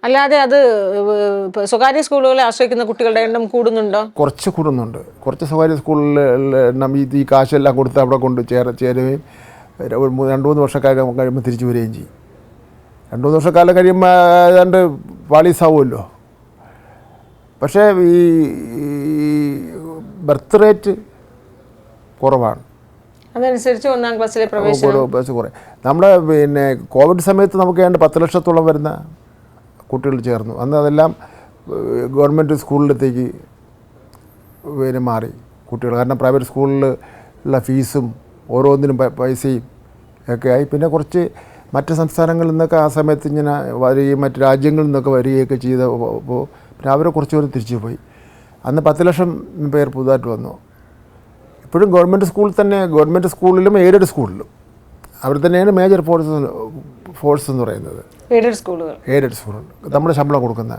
അല്ലാതെ അത് സ്വകാര്യ സ്കൂളുകളെ ആശ്രയിക്കുന്ന കുട്ടികളുടെ എണ്ണം കൂടുന്നുണ്ടോ? കുറച്ച് കൂടുന്നുണ്ട്. കുറച്ച് സ്വകാര്യ സ്കൂളിൽ എണ്ണം ഈ കാശെല്ലാം കൊടുത്ത് അവിടെ കൊണ്ട് ചേര ചേരുകയും രണ്ട് മൂന്ന് വർഷക്കാലം കഴിയുമ്പോൾ തിരിച്ചു വരികയും ചെയ്യും. രണ്ട് മൂന്ന് വർഷക്കാലം കഴിയുമ്പോൾ ഏതാണ്ട് പാളീസാവുമല്ലോ പക്ഷേ ഈ ബർത്ത് റേറ്റ് കുറവാണ്. അതനുസരിച്ച് ഒന്നാം ക്ലാസ്സിലെ പ്രവേശനം. കുറേ നമ്മുടെ പിന്നെ കോവിഡ് സമയത്ത് നമുക്ക് ഏതാണ്ട് പത്ത് ലക്ഷത്തോളം വരുന്ന കുട്ടികൾ ചേർന്നു. അന്ന് അതെല്ലാം ഗവൺമെന്റ് സ്കൂളിലത്തേക്ക് പിന്നെ മാറി കുട്ടികൾ. കാരണം പ്രൈവറ്റ് സ്കൂളിൽ ഉള്ള ഫീസും ഓരോന്നിനും പൈസയും ഒക്കെ ആയി. പിന്നെ കുറച്ച് മറ്റ് സംസ്ഥാനങ്ങളിൽ നിന്നൊക്കെ ആ സമയത്ത് ഇങ്ങനെ വരികയും മറ്റ് രാജ്യങ്ങളിൽ നിന്നൊക്കെ വരികയൊക്കെ ചെയ്തപ്പോൾ പിന്നെ അവരെ കുറച്ച് പേര് തിരിച്ചു പോയി. അന്ന് പത്ത് ലക്ഷം പേർ പുതുതായിട്ട് വന്നു. ഇപ്പോഴും ഗവൺമെന്റ് സ്കൂളിൽ തന്നെ ഗവൺമെന്റ് സ്കൂളിലും എയ്ഡഡ് സ്കൂളിലും. അവർ തന്നെയാണ് മേജർ ഫോഴ്സ് ഫോഴ്സ് എന്ന് പറയുന്നത്. എയ്ഡഡ് സ്കൂളുകൾ. എയ്ഡഡ് സ്കൂളുകൾ. നമ്മുടെ ശമ്പളം കൊടുക്കുന്ന.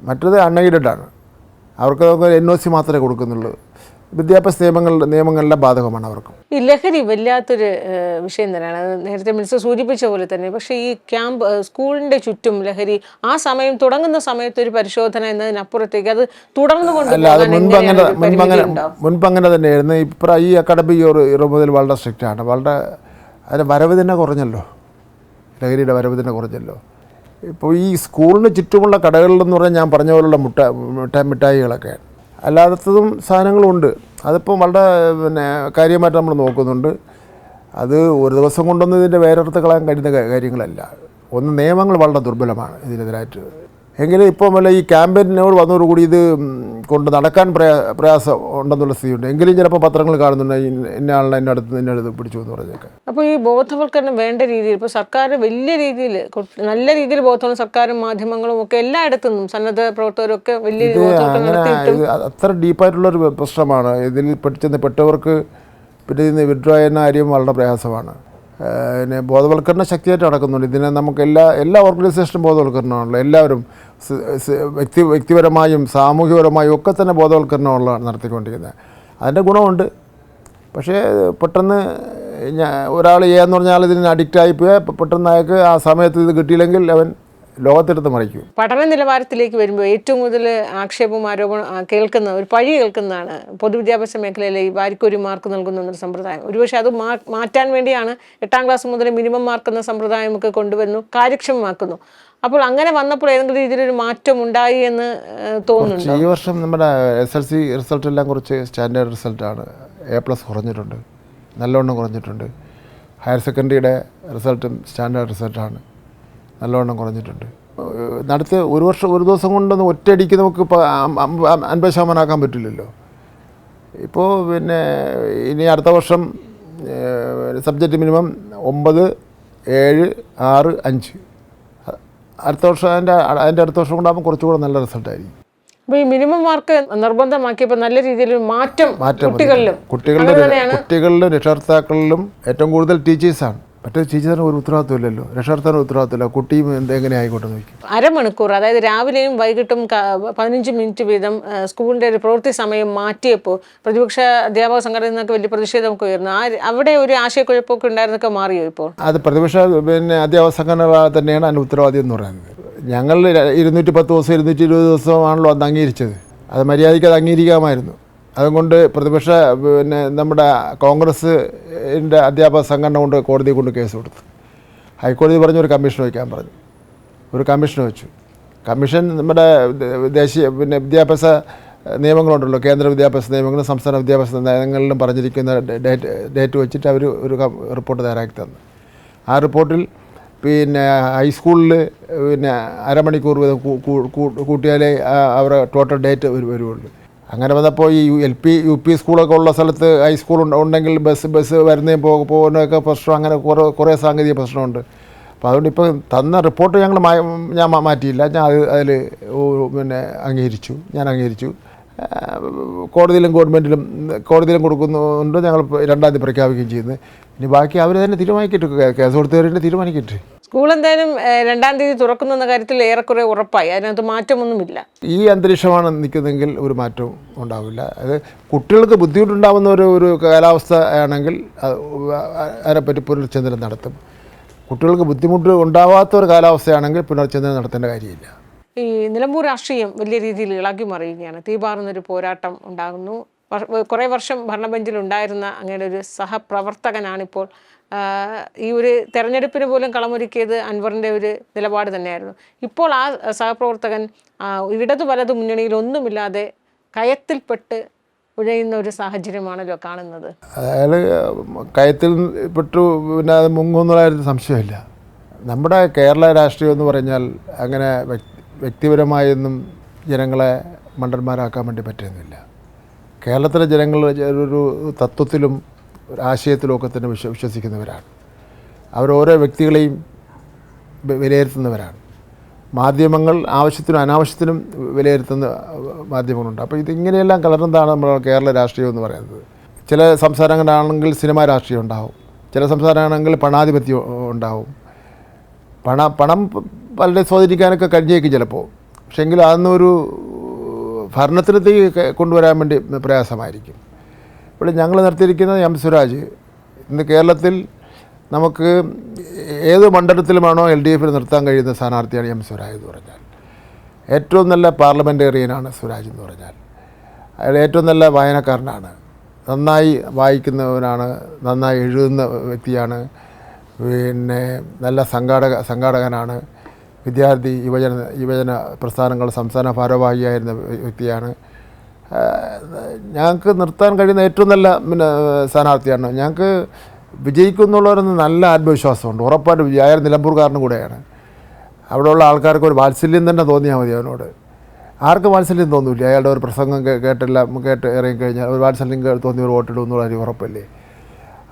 മറ്റത് അൺഎയ്ഡഡ് ആണ്. അവർക്ക് എൻ ഒ സി മാത്രമേ കൊടുക്കുന്നുള്ളൂ. വിദ്യാഭ്യാസ നിയമങ്ങളുടെ നിയമങ്ങളിലെ ബാധകമാണ് അവർക്ക്. ഈ ലഹരി വല്ലാത്തൊരു വിഷയം തന്നെയാണ്. നേരത്തെ മിനിസ്റ്റർ സൂചിപ്പിച്ച പോലെ തന്നെ. പക്ഷേ ഈ ക്യാമ്പ് സ്കൂളിന്റെ സ്കൂളിന്റെ ചുറ്റും ലഹരി ആ സമയം തുടങ്ങുന്ന സമയത്ത് ഒരു പരിശോധന എന്നതിനപ്പുറത്തേക്ക് അത് തുടർന്നു അല്ല അത് കൊണ്ടുപോകാൻ മുൻപ് അങ്ങനെ മുൻപ് അങ്ങനെ? മുൻപ് തന്നെയായിരുന്നു. ഇപ്പം ഈ അക്കാഡമിക് ഇയർ ഇയർ മുതൽ വളരെ സ്ട്രിക്റ്റ് ആണ് വളരെ അതിന്റെ വരവ് തന്നെ കുറഞ്ഞല്ലോ. ലഹരിയുടെ വരവ് തന്നെ കുറഞ്ഞല്ലോ. ഇപ്പോൾ ഈ സ്കൂളിന് ചുറ്റുമുള്ള കടകളിലെന്ന് പറഞ്ഞാൽ ഞാൻ പറഞ്ഞ പോലുള്ള മുട്ട മിഠായി മിഠായികളൊക്കെ. അല്ലാത്തതും സാധനങ്ങളുണ്ട് അതിപ്പം വളരെ പിന്നെ കാര്യമായിട്ട് നമ്മൾ നോക്കുന്നുണ്ട്. അത് ഒരു ദിവസം കൊണ്ടൊന്നും ഇതിന്റെ വേറെടുത്ത് കളയാൻ കഴിയുന്ന കാര്യങ്ങളല്ല. ഒന്ന് നിയമങ്ങൾ വളരെ ദുർബലമാണ് ഇതിനെതിരായിട്ട്. എങ്കിലും ഇപ്പോൾ വല്ല ഈ ക്യാമ്പയിനോട് വന്നതോടുകൂടി ഇത് കൊണ്ട് നടക്കാൻ പ്രയാ പ്രയാസം ഉണ്ടെന്നുള്ള സ്ഥിതിയുണ്ട്. എങ്കിലും ചിലപ്പോൾ പത്രങ്ങൾ കാണുന്നുണ്ട് ഇന്ന- ആളിനെ എന്റെ അടുത്ത് നിന്നെ അടുത്ത് പിടിച്ചു എന്ന് പറഞ്ഞൊക്കെ. അപ്പോൾ ഈ ബോധവൽക്കരണം വേണ്ട രീതിയിൽ ഇപ്പോൾ സർക്കാർ വലിയ രീതിയിൽ നല്ല രീതിയിൽ ബോധവൽക്കരണം സർക്കാരും മാധ്യമങ്ങളും ഒക്കെ എല്ലായിടത്തു നിന്നും സന്നദ്ധ പ്രവർത്തകരും ഒക്കെ വലിയ അങ്ങനെ അത്ര ഡീപ്പായിട്ടുള്ളൊരു പ്രശ്നമാണ്. ഇതിൽ പെട്ടെന്ന് പെട്ടവർക്ക് പിന്നെ ഇതിന് വിഡ്രോ ചെയ്യുന്ന കാര്യം വളരെ പ്രയാസമാണ്. പിന്നെ ബോധവൽക്കരണ ശക്തിയായിട്ട് നടക്കുന്നുണ്ട്. ഇതിനെ നമുക്ക് എല്ലാ എല്ലാ ഓർഗനൈസേഷനും ബോധവൽക്കരണമാണല്ലോ. എല്ലാവരും വ്യക്തി വ്യക്തിപരമായും സാമൂഹികപരമായും ഒക്കെ തന്നെ ബോധവൽക്കരണമുള്ള നടത്തിക്കൊണ്ടിരിക്കുന്നത്. അതിന്റെ ഗുണമുണ്ട്. പക്ഷേ പെട്ടെന്ന് ഞാൻ ഒരാൾ ചെയ്യാന്ന് പറഞ്ഞാൽ ഇതിന് അഡിക്റ്റ് പോയാൽ പെട്ടെന്ന് അയാൾക്ക് ആ സമയത്ത് ഇത് കിട്ടിയില്ലെങ്കിൽ അവൻ ലോകത്തെടുത്ത് മറിക്കും. പഠന നിലവാരത്തിലേക്ക് വരുമ്പോൾ ഏറ്റവും കൂടുതൽ ആക്ഷേപവും ആരോപണം കേൾക്കുന്ന ഒരു പഴി കേൾക്കുന്നതാണ് പൊതുവിദ്യാഭ്യാസ മേഖലയിലെ ഈ വാരിക്കൊരു മാർക്ക് നൽകുന്ന ഒരു സമ്പ്രദായം. ഒരുപക്ഷെ അത് മാറ്റാൻ വേണ്ടിയാണ് എട്ടാം ക്ലാസ് മുതൽ മിനിമം മാർക്ക് എന്ന സമ്പ്രദായം ഒക്കെ കൊണ്ടുവരുന്നു കാര്യക്ഷമമാക്കുന്നു. അപ്പോൾ അങ്ങനെ വന്നപ്പോൾ ഏതെങ്കിലും രീതിയിലൊരു മാറ്റം ഉണ്ടായി എന്ന് തോന്നുന്നു ഈ വർഷം നമ്മുടെ എസ് എൽ സി റിസൾട്ട് എല്ലാം കുറച്ച് സ്റ്റാൻഡേർഡ് റിസൾട്ട് ആണ്. എ പ്ലസ് കുറഞ്ഞിട്ടുണ്ട്. നല്ലോണം കുറഞ്ഞിട്ടുണ്ട്. ഹയർ സെക്കൻഡറിയുടെ റിസൾട്ടും സ്റ്റാൻഡേർഡ് റിസൾട്ടാണ് നല്ലവണ്ണം കുറഞ്ഞിട്ടുണ്ട്. നടത്തിയ ഒരു വർഷം ഒരു ദിവസം കൊണ്ടൊന്നും ഒറ്റയടിക്ക് നമുക്ക് അൻപത് ശതമാനമാക്കാൻ പറ്റില്ലല്ലോ. ഇപ്പോൾ പിന്നെ ഇനി അടുത്ത വർഷം സബ്ജക്റ്റ് മിനിമം ഒമ്പത് ഏഴ് ആറ് അഞ്ച്. അടുത്ത വർഷം അതിന്റെ അതിന്റെ അടുത്ത വർഷം കൊണ്ടാകുമ്പോൾ കുറച്ചുകൂടെ നല്ല റിസൾട്ടായിരിക്കും. അപ്പോൾ ഈ മിനിമം മാർക്ക് നിർബന്ധമാക്കിയപ്പോൾ നല്ല രീതിയിൽ മാറ്റം. കുട്ടികളിലും. കുട്ടികളുടെ കുട്ടികളിലും രക്ഷകർത്താക്കളിലും ഏറ്റവും കൂടുതൽ ടീച്ചേഴ്സാണ്. മറ്റേ ടീച്ചറിന് ഒരു ഉത്തരവാദിത്വമില്ലല്ലോ രക്ഷാർത്ഥന ഉത്തരവാദിത്തമില്ല കുട്ടിയും എന്തെങ്ങനെ ആയിക്കോട്ടെ നോക്കി അരമണിക്കൂർ അതായത് രാവിലെയും വൈകിട്ടും പതിനഞ്ച് മിനിറ്റ് വീതം സ്കൂളിന്റെ സ്കൂളിന്റെ ഒരു പ്രവൃത്തി സമയം മാറ്റിയപ്പോൾ പ്രതിപക്ഷ അധ്യാപക സംഘടനയിൽ നിന്നൊക്കെ വലിയ പ്രതിഷേധമൊക്കെ ഉയർന്നു. ആ അവിടെ ഒരു ആശയക്കുഴപ്പമൊക്കെ ഉണ്ടായിരുന്നൊക്കെ മാറിയോ ഇപ്പോൾ? അത് പ്രതിപക്ഷ പിന്നെ അധ്യാപക സംഘടന തന്നെയാണ് അതിന്റെ ഉത്തരവാദി എന്ന് പറയുന്നത്. ഞങ്ങൾ ഇരുന്നൂറ്റി പത്ത് ദിവസം ഇരുന്നൂറ്റി ഇരുപത് ദിവസമാണല്ലോ അന്ന് അംഗീകരിച്ചത്. അത് മര്യാദയ്ക്ക് അത് അംഗീകരിക്കാമായിരുന്നു. അതുകൊണ്ട് പ്രതിപക്ഷ പിന്നെ നമ്മുടെ കോൺഗ്രസിന്റെ അധ്യാപക സംഘടന കൊണ്ട് കോടതി കൊണ്ട് കേസ് കൊടുത്തു. ഹൈക്കോടതി പറഞ്ഞു ഒരു കമ്മീഷൻ വയ്ക്കാൻ പറഞ്ഞു. ഒരു കമ്മീഷൻ വെച്ചു. കമ്മീഷൻ നമ്മുടെ ദേശീയ പിന്നെ വിദ്യാഭ്യാസ നിയമങ്ങളുണ്ടല്ലോ കേന്ദ്ര വിദ്യാഭ്യാസ നിയമങ്ങളും സംസ്ഥാന വിദ്യാഭ്യാസ നയങ്ങളിലും പറഞ്ഞിരിക്കുന്ന ഡേറ്റ് ഡേറ്റ് വെച്ചിട്ട് അവർ ഒരു റിപ്പോർട്ട് തയ്യാറാക്കി തന്നു. ആ റിപ്പോർട്ടിൽ പിന്നെ ഹൈസ്കൂളിൽ പിന്നെ അരമണിക്കൂർ വീതം കൂട്ടിയാലേ അവരുടെ ടോട്ടൽ ഡേറ്റ് വരു- വരുള്ളൂ അങ്ങനെ വന്നപ്പോൾ ഈ എൽ പി യു പി സ്കൂളൊക്കെ ഉള്ള സ്ഥലത്ത് ഹൈസ്കൂൾ ഉണ്ട്- ഉണ്ടെങ്കിൽ ബസ് ബസ് വരുന്നതും പോകുന്നതൊക്കെ പ്രശ്നം അങ്ങനെ കുറേ കുറേ സാങ്കേതിക പ്രശ്നമുണ്ട്. അപ്പോൾ അതുകൊണ്ട് ഇപ്പോൾ തന്ന റിപ്പോർട്ട് ഞങ്ങൾ ഞാൻ മാറ്റിയില്ല. ഞാൻ അത് അതിൽ പിന്നെ അംഗീകരിച്ചു. ഞാൻ അംഗീകരിച്ചു. കോടതിയിലും ഗവൺമെന്റിലും കോടതിയിലും കൊടുക്കുന്നുണ്ട്. ഞങ്ങൾ രണ്ടാം തീയതി പ്രഖ്യാപിക്കുകയും ചെയ്യുന്നത് ഇനി ബാക്കി അവർ തന്നെ തീരുമാനിക്കട്ടെ. കേസ് കൊടുത്തവരെ തീരുമാനിക്കട്ടെ. സ്കൂൾ എന്തായാലും രണ്ടാം തീയതി തുറക്കുന്നു എന്ന കാര്യത്തിൽ ഏറെക്കുറെ ഉറപ്പായി. അതിനകത്ത് മാറ്റമൊന്നുമില്ല. ഈ അന്തരീക്ഷമാണ് നിൽക്കുന്നതെങ്കിൽ ഒരു മാറ്റവും ഉണ്ടാവില്ല. അത് കുട്ടികൾക്ക് ബുദ്ധിമുട്ടുണ്ടാകുന്ന ഒരു ഒരു കാലാവസ്ഥ ആണെങ്കിൽ അത് അതിനെപ്പറ്റി പുനർചിന്തനം നടത്തും. കുട്ടികൾക്ക് ബുദ്ധിമുട്ട് ഉണ്ടാവാത്ത ഒരു കാലാവസ്ഥയാണെങ്കിൽ പുനർചിന്തനം നടത്തേണ്ട കാര്യമില്ല. ഈ നിലമ്പൂർ രാഷ്ട്രീയം വലിയ രീതിയിൽ ഇളകി മറിയുകയാണ്. തീപാറുന്നൊരു പോരാട്ടം ഉണ്ടാകുന്നു. കുറേ വർഷം ഭരണബെഞ്ചിൽ ഉണ്ടായിരുന്ന അങ്ങയുടെ ഒരു സഹപ്രവർത്തകനാണിപ്പോൾ ഈ ഒരു തെരഞ്ഞെടുപ്പിന് പോലും കളമൊരുക്കിയത് അൻവറിന്റെ ഒരു നിലപാട് തന്നെയായിരുന്നു. ഇപ്പോൾ ആ സഹപ്രവർത്തകൻ ഇടതു വലതു മുന്നണിയിൽ ഒന്നുമില്ലാതെ കയത്തിൽപ്പെട്ട് ഉഴയുന്ന ഒരു സാഹചര്യമാണല്ലോ കാണുന്നത്. അയാൾ കയത്തിൽ പെട്ടു പിന്നെ അത് മുങ്ങുന്നതായിരുന്നു സംശയമില്ല. നമ്മുടെ കേരള രാഷ്ട്രീയം എന്ന് പറഞ്ഞാൽ അങ്ങനെ വ്യക്- വ്യക്തിപരമായൊന്നും ജനങ്ങളെ മണ്ടന്മാരാക്കാൻ വേണ്ടി പറ്റുന്നില്ല. കേരളത്തിലെ ജനങ്ങൾ ഒരു തത്വത്തിലും ഒരു ആശയത്തിലും ഒക്കെ തന്നെ വിശ്വ വിശ്വസിക്കുന്നവരാണ്. അവരോരോ വ്യക്തികളെയും വി- വിലയിരുത്തുന്നവരാണ്. മാധ്യമങ്ങൾ ആവശ്യത്തിനും അനാവശ്യത്തിനും വിലയിരുത്തുന്ന മാധ്യമങ്ങളുണ്ട്. അപ്പോൾ ഇതിങ്ങനെയെല്ലാം കലർന്നതാണ് നമ്മൾ കേരള രാഷ്ട്രീയം എന്ന് പറയുന്നത്. ചില സംസ്ഥാനങ്ങളാണെങ്കിൽ സിനിമാ രാഷ്ട്രീയം ഉണ്ടാവും. ചില സംസ്ഥാനമാണെങ്കിൽ പണാധിപത്യം ഉണ്ടാവും. പണ പണം പലരെ സ്വാധീനിക്കാനൊക്കെ കഴിഞ്ഞേക്കും ചിലപ്പോൾ. പക്ഷെങ്കിൽ അതൊന്നൊരു ഭരണത്തിനത്തേക്ക് കൊണ്ടുവരാൻ വേണ്ടി പ്രയാസമായിരിക്കും. ഇവിടെ ഞങ്ങൾ നിർത്തിയിരിക്കുന്നത് എം സുരാജ്. ഇന്ന് കേരളത്തിൽ നമുക്ക് ഏത് മണ്ഡലത്തിലുമാണോ എൽ ഡി എഫിൽ നിർത്താൻ കഴിയുന്ന സ്ഥാനാർത്ഥിയാണ് എം സുരാജ് എന്ന് പറഞ്ഞാൽ. ഏറ്റവും നല്ല പാർലമെന്റേറിയനാണ് സുരാജ് എന്ന് പറഞ്ഞാൽ. അയാൾ ഏറ്റവും നല്ല വായനക്കാരനാണ്. നന്നായി വായിക്കുന്നവനാണ് നന്നായി എഴുതുന്ന വ്യക്തിയാണ് പിന്നെ നല്ല സംഘാടക സംഘാടകനാണ് വിദ്യാർത്ഥി യുവജന യുവജന പ്രസ്ഥാനങ്ങൾ സംസ്ഥാന ഭാരവാഹിയായിരുന്ന വ്യക്തിയാണ്. ഞങ്ങൾക്ക് നിർത്താൻ കഴിയുന്ന ഏറ്റവും നല്ല പിന്നെ സ്ഥാനാർത്ഥിയാണ്. ഞങ്ങൾക്ക് വിജയിക്കും എന്നുള്ളവരൊന്ന് നല്ല ആത്മവിശ്വാസമുണ്ട്. ഉറപ്പായിട്ട് വിജയം അയാൾ നിലമ്പൂർക്കാരനും കൂടെയാണ്. അവിടെയുള്ള ആൾക്കാർക്ക് ഒരു വാത്സല്യം തന്നെ തോന്നിയാൽ മതി അവനോട്. ആർക്ക് വാത്സല്യം തോന്നില്ല? അയാളുടെ ഒരു പ്രസംഗം കേട്ടില്ല കേട്ട് ഇറങ്ങിക്കഴിഞ്ഞാൽ ഒരു വാത്സല്യം തോന്നി ഒരു വോട്ടിടും എന്നുള്ള കാര്യം ഉറപ്പല്ലേ?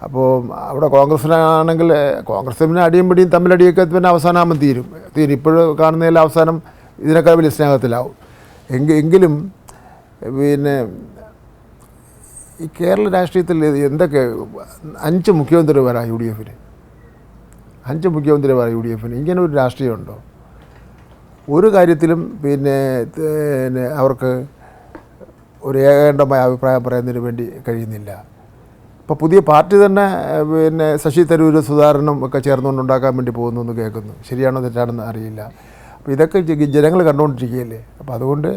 അപ്പോൾ അവിടെ കോൺഗ്രസ്സിനാണെങ്കിൽ കോൺഗ്രസ് പിന്നെ അടിയും പിടിയും തമ്മിലടിയൊക്കെ പിന്നെ അവസാനമാകുമ്പോൾ തീരും. തീരും. ഇപ്പോഴും കാണുന്നതിൽ അവസാനം ഇതിനേക്കാൾ വലിയ സ്നേഹത്തിലാവും. എങ്കിലും പിന്നെ ഈ കേരള രാഷ്ട്രീയത്തിൽ എന്തൊക്കെ അഞ്ച് മുഖ്യമന്ത്രിമാരാണ് യു ഡി എഫിന് അഞ്ച് മുഖ്യമന്ത്രിമാരാണ് യു ഡി എഫിന് ഇങ്ങനെ ഒരു രാഷ്ട്രീയമുണ്ടോ? ഒരു കാര്യത്തിലും പിന്നെ പിന്നെ അവർക്ക് ഒരു ഏകണ്ഠമായ അഭിപ്രായം പറയുന്നതിന് വേണ്ടി കഴിയുന്നില്ല. ഇപ്പോൾ പുതിയ പാർട്ടി തന്നെ പിന്നെ ശശി തരൂർ സുധാകരനും ഒക്കെ ചേർന്നുകൊണ്ട് ഉണ്ടാക്കാൻ വേണ്ടി പോകുന്നു എന്ന് കേൾക്കുന്നു. ശരിയാണോ തെറ്റാണെന്ന് അറിയില്ല. അപ്പോൾ ഇതൊക്കെ ജനങ്ങൾ കണ്ടുകൊണ്ടിരിക്കുകയല്ലേ? അപ്പോൾ അതുകൊണ്ട്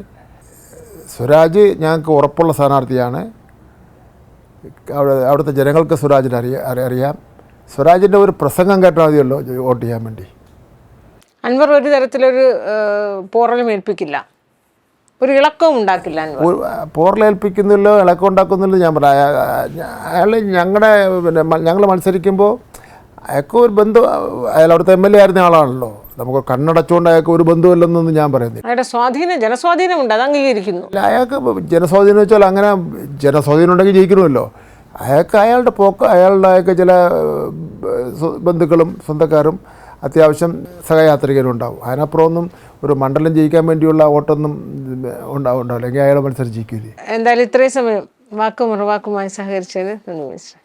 സ്വരാജ് ഞങ്ങൾക്ക് ഉറപ്പുള്ള സ്ഥാനാർത്ഥിയാണ്. അവിടെ അവിടുത്തെ ജനങ്ങൾക്ക് സ്വരാജിനെ അറിയ അറി- അറിയാം. സ്വരാജിന്റെ ഒരു പ്രസംഗം കേട്ടാൽ മതിയല്ലോ വോട്ട് ചെയ്യാൻ വേണ്ടി. അൻവർ ഒരു തരത്തിലൊരു പോറലും ഏൽപ്പിക്കില്ല. ഒരു ഇളക്കവും ഉണ്ടാക്കില്ല പോറലേൽപ്പിക്കുന്നില്ലോ ഇളക്കം ഉണ്ടാക്കുന്നില്ലോ ഞാൻ പറയാം. അയാൾ ഞങ്ങളുടെ പിന്നെ ഞങ്ങൾ മത്സരിക്കുമ്പോൾ അയാൾക്ക് ഒരു ബന്ധു അയാൾ അവിടുത്തെ എം എൽ എ ആയിരുന്ന ആളാണല്ലോ. നമുക്ക് കണ്ണടച്ചുകൊണ്ട് അയാൾക്ക് ഒരു ബന്ധുവില്ലെന്നൊന്നും ഞാൻ പറയുന്നില്ല. അയാളുടെ സ്വാധീനം ജനസ്വാധീനമുണ്ട് അത് അംഗീകരിക്കുന്നു. അല്ല അയാൾക്ക് ജനസ്വാധീനം വെച്ചാൽ അങ്ങനെ ജനസ്വാധീനം ഉണ്ടെങ്കിൽ ജയിക്കണമല്ലോ. അയാൾക്ക് അയാളുടെ പോക്ക് അയാളുടെ അയാൾക്ക് ചില ബന്ധുക്കളും സ്വന്തക്കാരും അത്യാവശ്യം സഹയാത്രികരും ഉണ്ടാവും അതിനപ്പുറമൊന്നും ഒരു മണ്ഡലം ജയിക്കാൻ വേണ്ടിയുള്ള വോട്ടൊന്നും ഉണ്ടാവും ഉണ്ടാവില്ല. അല്ലെങ്കിൽ അയാളെ മത്സരം ജയിക്കില്ലേ എന്തായാലും ഇത്രയും സമയം വാക്കും ഉറവാക്കുമായി സഹകരിച്ചതിന് നന്ദി മിനിസ്റ്റർ